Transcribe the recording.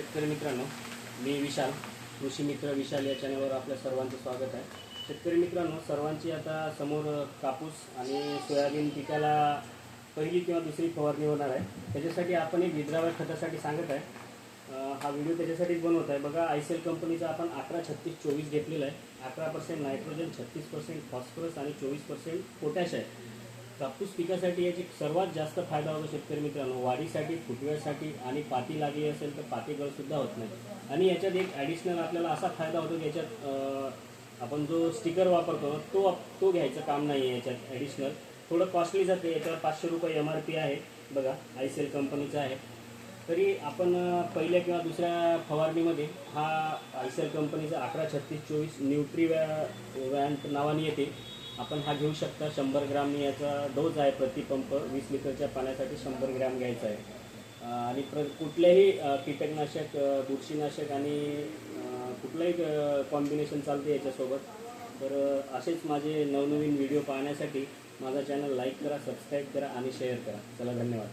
शेतकरी मित्रांनो मी विशाल कृषी मित्र विशाल या चॅनलवर आपल्या सर्वांचं स्वागत आहे. शेतकरी मित्रांनो सर्वांची आता समोर कापूस आणि सोयाबीन पिकाला पहिली किंवा दुसरी फवारणी होणार आहे. त्याच्यासाठी आपण एक विद्राव्य खतासाठी सांगत आहे. हा व्हिडिओ त्याच्यासाठीच बनवत आहे. बघा आय सी एल कंपनीचा आपण अकरा छत्तीस चोवीस घेतलेला आहे. अकरा पर्सेंट नायट्रोजन छत्तीस पर्सेंट फॉस्फरस आणि चोवीस पर्सेंट पोटॅश आहे. कापूस पिकासाठी याची सर्वात जास्त फायदा होतो शेतकरी मित्रांनो. वाढीसाठी फुटव्यासाठी आणि पाती लागली असेल तर पाती सुद्धा होत नाही. आणि याच्यात एक ॲडिशनल आपल्याला असा फायदा होतो की याच्यात आपण जो स्टिकर वापरतो तो तो घ्यायचं काम नाही आहे याच्यात ॲडिशनल थोडं कॉस्टली जाते याच्यावर पाचशे रुपये एम आर पी आहे. बघा आय सी एल कंपनीचा आहे. तरी आपण पहिल्या किंवा दुसऱ्या फवारणीमध्ये हा आय सी एल कंपनीचा अकरा छत्तीस चोवीस न्यूट्री वॅ वॅन्ट नावाने येते. आपण हा घेऊ शकता शंभर ग्राम. याचा डोस आहे प्रतिपंप वीस लिटरच्या पाण्यासाठी शंभर ग्रॅम घ्यायचा आहे. आणि प्र कुठल्याही कीटकनाशक बुरशीनाशक आणि कुठलंही कॉम्बिनेशन चालते याच्यासोबत. तर असेच माझे नवनवीन व्हिडिओ पाहण्यासाठी माझा चॅनल लाईक करा सबस्क्राईब करा आणि शेअर करा. चला धन्यवाद.